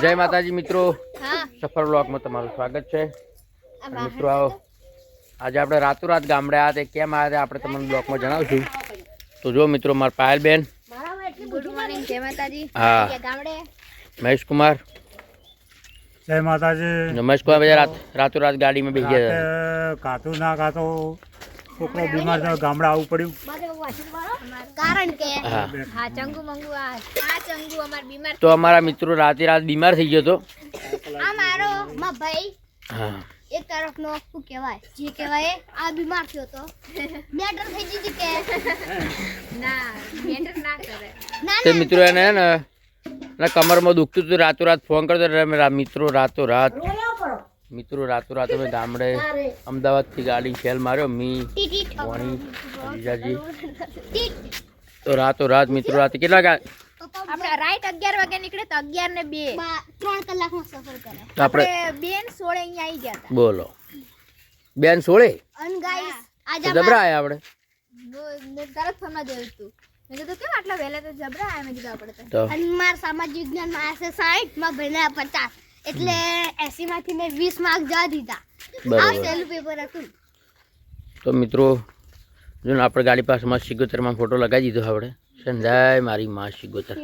જય માતાજી મિત્રો. સફર બ્લોકમાં તમારું સ્વાગત છે. મિત્રો આવો. આજે આપણે રાતોરાત ગામડે આવ્યા તે કેમ આવ્યા તે આપણે તમને બ્લોકમાં જણાવશું. તો જો મિત્રો મારા પાયલબેન. હા. મહેશ કુમાર જય માતાજી. મહેશ કુમાર બધા રાત રાતોરાત ગાડીમાં બેસી ગયા. કાતું ના કાતો. છોકરો બીમાર થયો ગામડા આવવું પડ્યું. કારણ કે હા. ચંગુ મંગુ આ આ ચંગુ અમાર બીમાર તો અમારા મિત્રો રાતે રાત બીમાર થઈ ગયો તો આ મારો મા ભાઈ હા. એક તરફનો શું કહેવાય? જે કહેવાય આ બીમાર થયો તો મેટર થઈ ગઈ કે? ના મેટર ના કરે. તે મિત્રો એને ને કમરમાં દુખતું હતું રાતો રાત ફોન કરતો મિત્રો રાતો રા- મિત્રો રાતોરાત અમે ગામડે અમદાવાદથી ગાડી ખેલ માર્યો. મી વાણી જીજાજી. તો રાતોરાત મિત્રો રાતે કેટલા આપણે રાઈટ અગિયાર વાગે નીકળે તો અગિયાર ને બે. ત્રણ કલાકમાં સફર કરે. આપણે બેન સોળે અહીંયા આવી ગયા બોલો. બેન સોળે? અન ગાઈસ તો જબરા આયા આપણે? મેં તરત ફોનમાં જોયું હતું મેં કીધું કેમ આટલા વહેલા તો જબરા આયા? મેં કીધું આપણે તો અને મારા સામાજિક જ્ઞાનમાં આશે 60 માં ભણ્યા પચાસ. એટલે 80 માંથી મેં 20 માર્ક જા દીધા. આ પેપર હતું. તો મિત્રો જો ને આપણે ગાડી પાસે માં સિગોતરમાં ફોટો લગાવી દીધો આપણે. સંધાય મારી માં સિગોતર.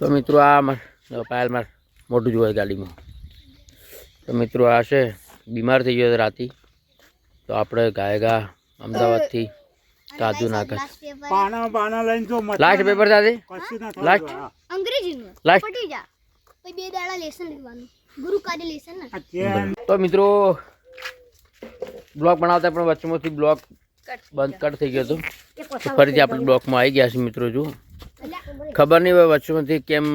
તો મિત્રો આ માર પાયલ માર મોટું જોવે ગાડીમાં. તો મિત્રો આ છે બીમાર થઈ ગયો રાતી. તો આપણે ગાયગા અમદાવાદથી કાજુ નાકા લાસ્ટ પેપર પાના પાના લઈને જો લાસ્ટ પેપર દાદી હા. અંગ્રેજીનું. લાસ્ટ પટી જા. પછી બે દાડા લેસન લીધવાનું ગુરુ કાર્ય લેસન ને તો મિત્રો બ્લોગ બનાવતા પણ વચ્ચેમાંથી બ્લોગ બંધ કટ થઈ ગયો હતો. ફરીથી આપણે બ્લોકમાં આવી ગયા છે મિત્રો જો. ખબર નહીં હોય વચ્ચેમાંથી કેમ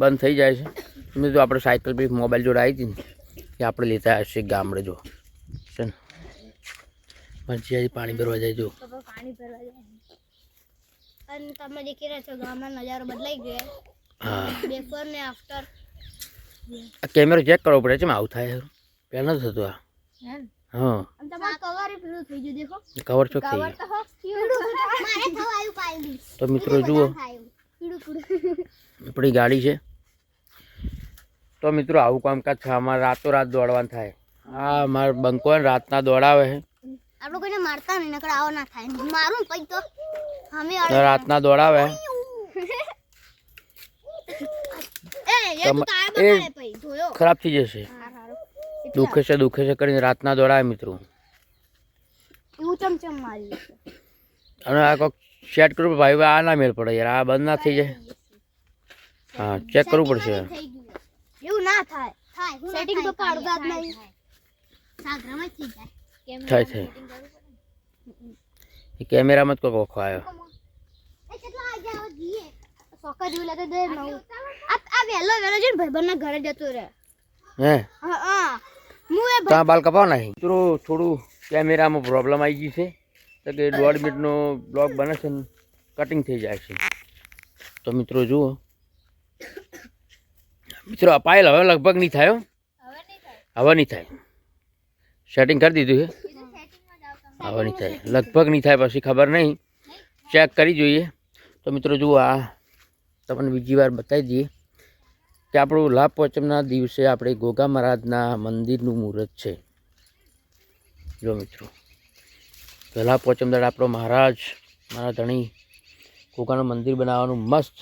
બંધ થઈ જાય છે. મિત્રો આપણે સાયકલ બી મોબાઈલ જોડે આવી હતી ને એ આપણે લેતા છીએ ગામડે જો. છે ને? પછી પાણી ભરવા જાય જો. પાણી ભરવા જાય. અને તમે દેખી રહ્યા છો ગામનો નજારો બદલાઈ ગયો. હા. બિફોર ને આફ્ટર આ કેમેરો ચેક કરવો પડે છે આવું થાય પહેલાં નથી થતું આ. હા. કવર પેલું થઈ ગયું દેખો. કવર ચોક થઈ તો મિત્રો જુઓ. આપણી ગાડી છે. તો મિત્રો આવું કામકાજ છે અમારે રાતો રાત દોડવાનું થાય. આ અમારે બંકો ને રાતના દોડાવે છે. આપણે કોઈને મારતા નહીં નકર આવો ના થાય. મારું પછી તો અમે રાતના દોડાવે. એ ખરાબ થઈ જશે. દુખે છે દુખે છે કરીને રાતના દોડાય મિત્રો. એવું અને આ કોક સેટ કરવું પડે. ભાઈ આ ના મેળ પડે યાર આ બંધ ના થઈ જાય. હા ચેક કરવું પડશે. થઈ એવું ના થાય. થાય સેટિંગ તો જ નહીં થાય થાય. કેમેરામાં જ કોઈ ઓખો આવ્યો એ કેટલા વાગે આવો જઈએ સોકા જેવું લાગે દે નવ. આ આ વેલો વેલો જઈને ભાઈબંધના ઘરે જતો રહે. હે? હા હા. એ તા બાલ કપાવ નહીં. મિત્રો થોડું કેમેરામાં પ્રોબ્લેમ આવી ગઈ છે. તો કે દોઢ મિનિટનો બ્લોગ બને છે ને કટિંગ થઈ જાય છે. તો મિત્રો જુઓ. મિત્રો અપાયેલ હવે લગભગ નહીં થાય. હવે નહીં થાય. સેટિંગ કરી દીધું છે. હવે નહીં થાય. લગભગ નહીં થાય પછી ખબર નહીં. ચેક કરી જોઈએ. તો મિત્રો જુઓ આ તમને બીજી વાર બતાવી દઈએ કે આપણું લાભ પોચમના દિવસે આપણે ગોગા મહારાજના મંદિરનું મુહૂર્ત છે. જો મિત્રો, તો પોચમ દાડે આપણો મહારાજ, મારા ધણી ગોગાનું મંદિર બનાવવાનું મસ્ત.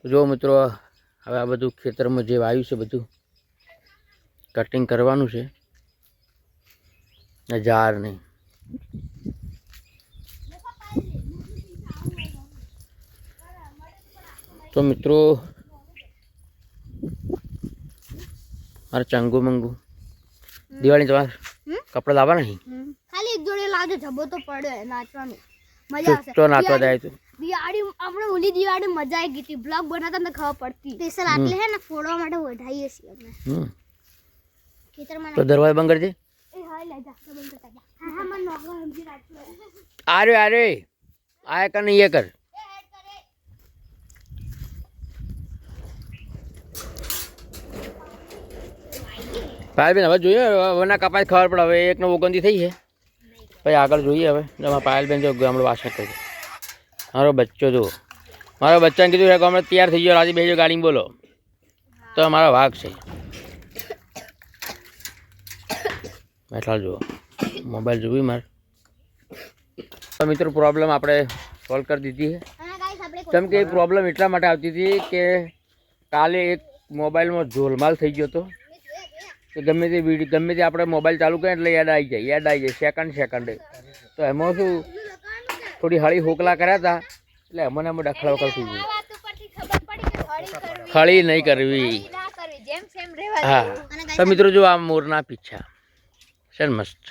તો જો મિત્રો, હવે આ બધું ખેતરમાં જે વાયુ છે બધું કટિંગ કરવાનું છે. ને જાર નહીં તો મિત્રો મારે ચંગુ મંગુ. દિવાળી તમાર કપડા લાવવા નહીં ખાલી એક જોડે લાગે જબો તો પડે નાચવાનું. મજા આવશે. તો નાચવા જાય તો. દિવાળી આપણે ઓલી દિવાળી મજા આવી ગઈ હતી. બ્લોગ બનાવતા ને ખબર પડતી. સ્પેશિયલ આટલે હે ને ફોડવા માટે વધાઈએ છીએ અમે. ખેતરમાં તો દરવાજો બંધ કરજે એ હા લઈ જા. બંધ કરતા જા હા હા મને નોકરો સમજી રાખજો. આરે આરે આ કર નહીં કર. પાયલબેન હવે જોઈએ હવેના કપાય ખબર પડે, હવે એકનો ઓગણતી થઈ છે. પછી આગળ જોઈએ હવે એમાં પાયલબેન જો ગામડું વાસણ કરી મારો બચ્ચો જો મારા બચ્ચાને કીધું કે ગામડે તૈયાર થઈ ગયો રાજી બેજો ગાડીમાં બોલો. તો મારો વાઘ છે. બેઠા જુઓ. મોબાઈલ જોવી મારે? તો મિત્રો પ્રોબ્લેમ આપણે સોલ્વ કરી દીધી છે. કેમ કે એ પ્રોબ્લેમ એટલા માટે આવતી હતી કે કાલે એક મોબાઈલમાં ઝોલમાલ થઈ ગયો હતો. કે ગમે તે વીડિયો ગમે તે આપણે મોબાઈલ ચાલુ કરીએ એટલે યાદ આવી જાય, યાદ આવી જાય સેકન્ડ સેકન્ડે તો એમાં શું, થોડી હળી હોકલા કર્યા હતા, એટલે એમાં એમાં ડખડા વખલ થઈ ગયું. હળી નહીં કરવી. હા. તો મિત્રો જો આ મોરના પીછા, છે મસ્ત.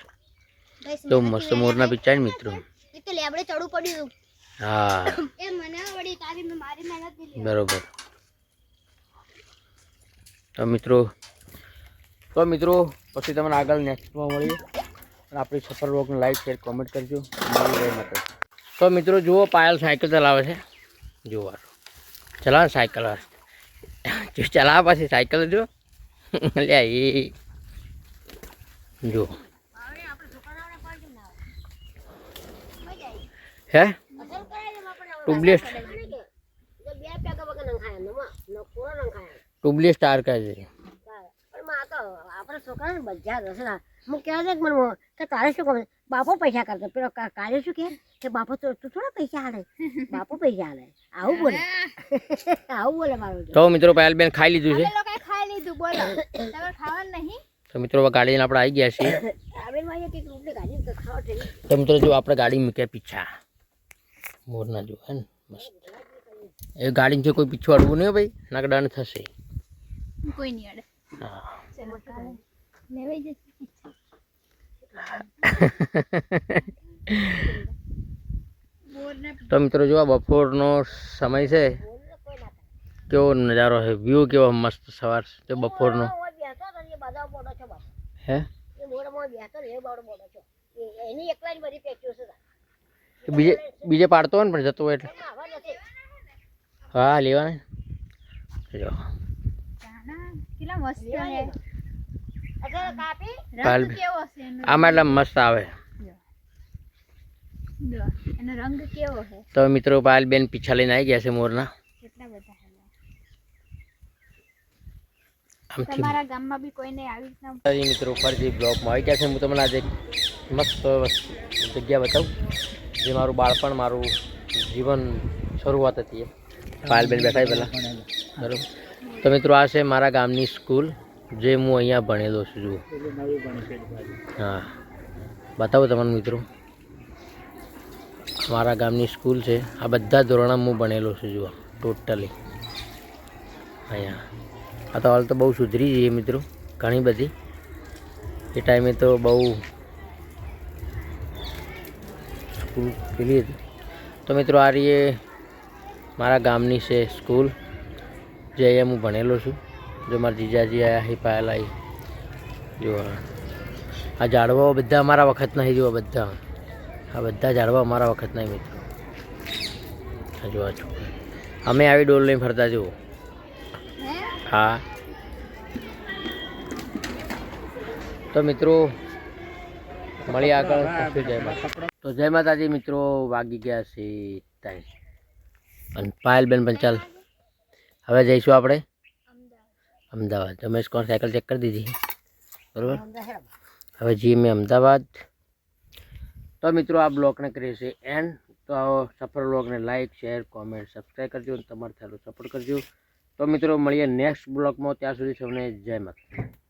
તો મસ્ત મોરના પીછા ને મિત્રો. હા. બરોબર. તો મિત્રો તો મિત્રો પછી તમને આગળ નેક્સ્ટમાં મળીએ. અને આપણી સફર વ્લોગને લાઈક શેર કોમેન્ટ કરજો. તો મિત્રો જુઓ પાયલ સાયકલ ચલાવે છે. જુઓ ચલાવે સાયકલ જો ચલાવે પછી સાયકલ જો. લે એ. જુઓ. હે? ટુબલેસ ટુબલેસ સ્ટાર કહે છે. આપણે છોકરાને બધા રસ ના. હું કહેવા દે કે મને કે તારે શું ખબર બાપો પૈસા કરતો પેલો કા- કાલે શું કહે કે બાપો તો તું થોડા પૈસા હાલે બાપો પૈસા હાલે આવું બોલે. આવું બોલે મારું તો. મિત્રો પાયલબેન ખાઈ લીધું છે. અમે લોકોએ ખાઈ લીધું. બોલો. તમારે ખાવાનું નહીં? તો મિત્રો હવે ગાડી લઈને આપણે આવી ગયા છીએ. આવેલમાં એક રૂપિયા ગાડી તો ખાવા થઈ તો મિત્રો જો આપણે ગાડી મૂક્યા પીછા. મોરના જો હે ને મસ્ત. એ ગાડી છે કોઈ પીછું અડવું નહીં હો ભાઈ નાક દંડ થશે. કોઈ નહીં અડે. હા. ચલો કાલે તો મિત્રો જો બપોરનો સમય છે, કેવો નજારો છે વ્યૂ કેવો મસ્ત સવાર છે બપોરનો. ને બીજે પાડતો હોય ને પણ જતો હોય એટલે. હા નથી હા લેવાને જો આમાં મસ્ત આવે. તો મિત્રો પાયલબેન પીછા લઈને આવી ગયા છે મોરના. તમારા ગામમાં બી કોઈને આવી રીતના? મિત્રો ફરીથી બ્લોગમાં આવી ગયા છે. હું તમને આજે મસ્ત જગ્યા બતાવું જે મારું બાળપણ મારું જીવન શરૂઆત હતી એ પાયલબેન બેઠા પહેલાં. બરાબર. તો મિત્રો આ છે મારા ગામની સ્કૂલ. જે હું અહીંયા ભણેલો છું, જુઓ. હા. બતાવો તમારા મિત્રો. મારા ગામની સ્કૂલ છે. આ બધા ધોરણમાં હું ભણેલો છું, જુઓ ટોટલી અહીંયા. આ તો હાલ તો બહુ સુધરી જઈએ મિત્રો, ઘણી બધી. એ ટાઈમે તો બહુ સ્કૂલ પેલી હતી. તો મિત્રો, આ રીએ મારા ગામની છે સ્કૂલ, જે અહીંયા હું ભણેલો છું. જો મારા જીજાજી આવ્યા હી પાયા જો આ. ઝાડવાઓ બધા અમારા વખત નહીં જુઓ બધા. આ બધા ઝાડવા અમારા વખત નહીં મિત્રો. જો આ છોકરા. અમે આવી ડોલ લઈને ફરતા, જુઓ. હા. તો મિત્રો મળી આગળ તો જય માતાજી, મિત્રો, વાગી ગયા છે અને પાયલબેન પણ ચાલ. હવે જઈશું આપણે. અમદાવાદ. રમેશ કોણ? સાયકલ ચેક કરી દીધી. બરાબર? હવે જઈએ મેં અમદાવાદ. તો મિત્રો આ બ્લોગને કરીએ છીએ એન્ડ તો આવો સફર બ્લોગને લાઈક શેર કોમેન્ટ સબસ્ક્રાઈબ કરજો અને તમારે થયેલો સપોર્ટ કરજો. તો મિત્રો મળીએ નેક્સ્ટ બ્લોગમાં ત્યાં સુધી સૌને જય માતા